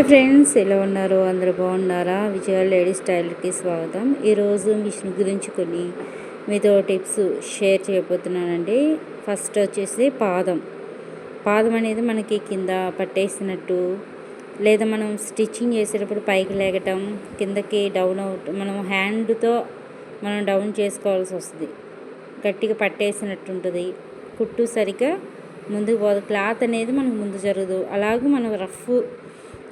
Hi friends ఎలా ఉన్నారు? అందరూ బాగున్నారా? విజయ లేడీ స్టైల్కి స్వాగతం. ఈరోజు మిషన్ గురించి కొన్ని మీతో టిప్స్ షేర్ చేయబోతున్నానండి. ఫస్ట్ వచ్చేసి పాదం. పాదం అనేది మనకి కింద పట్టేసినట్టు లేదా మనం స్టిచ్చింగ్ చేసేటప్పుడు పైకి లేగటం కిందకి డౌన్ అవుట్ మనం హ్యాండ్తో మనం డౌన్ చేసుకోవాల్సి వస్తుంది. గట్టిగా పట్టేసినట్టు ఉంటుంది. కుట్టు సరిగ్గా ముందుకు పోదు. క్లాత్ అనేది మనకు ముందు జరగదు. అలాగే మనం రఫ్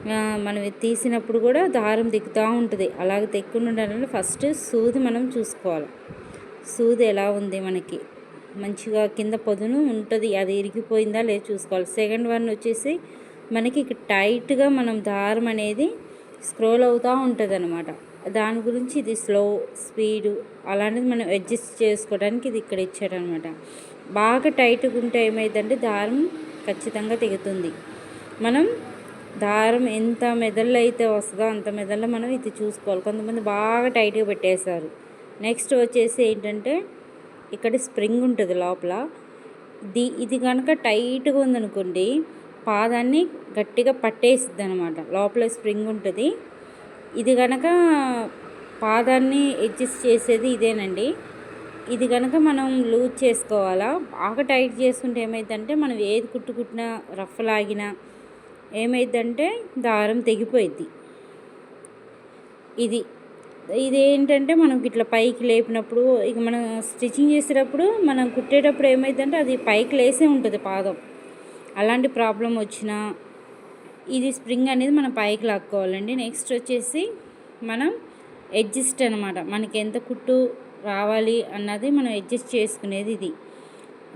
మనం తీసినప్పుడు కూడా దారం దిక్కుతూ ఉంటుంది. అలాగే తెక్కుని ఉండాలంటే ఫస్ట్ సూది మనం చూసుకోవాలి. సూది ఎలా ఉంది మనకి? మంచిగా కింద పొదును ఉంటుంది. అది ఇరిగిపోయిందా లేదా చూసుకోవాలి. సెకండ్ వన్ వచ్చేసి మనకి టైట్గా మనం దారం అనేది స్క్రోల్ అవుతూ ఉంటుంది అనమాట దాని గురించి ఇది స్లో స్పీడు అలాంటిది మనం అడ్జస్ట్ చేసుకోవడానికి ఇది ఇక్కడ ఇచ్చాడనమాట బాగా టైట్గా ఉంటే ఏమైందంటే దారం ఖచ్చితంగా తెగుతుంది. మనం దారం ఎంత మెదళ్ళు అయితే వస్తుందో అంత మెదళ్ళు మనం ఇది చూసుకోవాలి. కొంతమంది బాగా టైట్గా పెట్టేశారు. నెక్స్ట్ వచ్చేసి ఏంటంటే ఇక్కడ స్ప్రింగ్ ఉంటుంది లోపల. ఇది ఇది కనుక టైట్గా ఉందనుకోండి పాదాన్ని గట్టిగా పట్టేసిద్ది అనమాట లోపల స్ప్రింగ్ ఉంటుంది. ఇది కనుక పాదాన్ని అడ్జస్ట్ చేసేది ఇదేనండి. ఇది కనుక మనం లూజ్ చేసుకోవాలా? బాగా టైట్ చేసుకుంటే ఏమైందంటే మనం ఏది కుట్టుకుట్టినా రఫ్ లాగినా ఏమైందంటే దారం తెగిపోయిద్ది ఇది ఇది ఏంటంటే మనం ఇట్లా పైకి లేపినప్పుడు ఇక మనం స్టిచ్చింగ్ చేసేటప్పుడు మనం కుట్టేటప్పుడు ఏమైందంటే అది పైకి లేసే ఉంటుంది పాదం. అలాంటి ప్రాబ్లం వచ్చినా ఇది స్ప్రింగ్ అనేది మనం పైకి లాక్కోవాలండి. నెక్స్ట్ వచ్చేసి మనం అడ్జస్ట్ అనమాట మనకి ఎంత కుట్టు రావాలి అన్నది మనం అడ్జస్ట్ చేసుకునేది ఇది.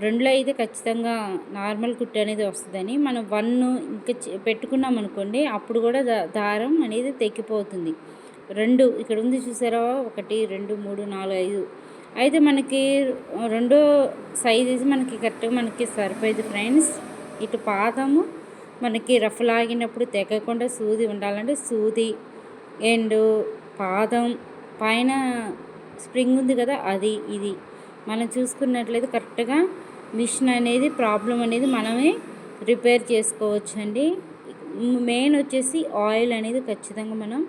రెండులో అయితే ఖచ్చితంగా నార్మల్ కుట్టు అనేది వస్తుందని. మనం వన్ ఇంకా పెట్టుకున్నాం అనుకోండి అప్పుడు కూడా దారం అనేది తెక్కిపోతుంది రెండు ఇక్కడ ఉంది చూసారా? ఒకటి రెండు మూడు నాలుగు ఐదు. అయితే మనకి రెండో సైజ్ మనకి కరెక్ట్గా మనకి సరిపోయింది ఫ్రెండ్స్ ఇటు పాదము మనకి రఫ్ లాగినప్పుడు తెగకుండా సూది ఉండాలంటే సూది. అండ్ పాదం. పైన స్ప్రింగ్ ఉంది కదా అది ఇది. మనం చూసుకున్నట్లయితే కరెక్ట్గా మిషన్ అనేది ప్రాబ్లం అనేది మనమే రిపేర్ చేసుకోవచ్చు అండి మెయిన్ వచ్చేసి ఆయిల్ అనేది ఖచ్చితంగా మనం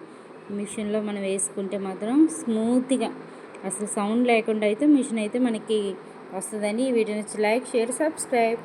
మిషన్లో మనం వేసుకుంటే మాత్రం స్మూత్గా అసలు సౌండ్ లేకుండా అయితే మిషన్ అయితే మనకి వస్తుందండి. వీడియో నచ్చి లైక్ షేర్ సబ్స్క్రైబ్.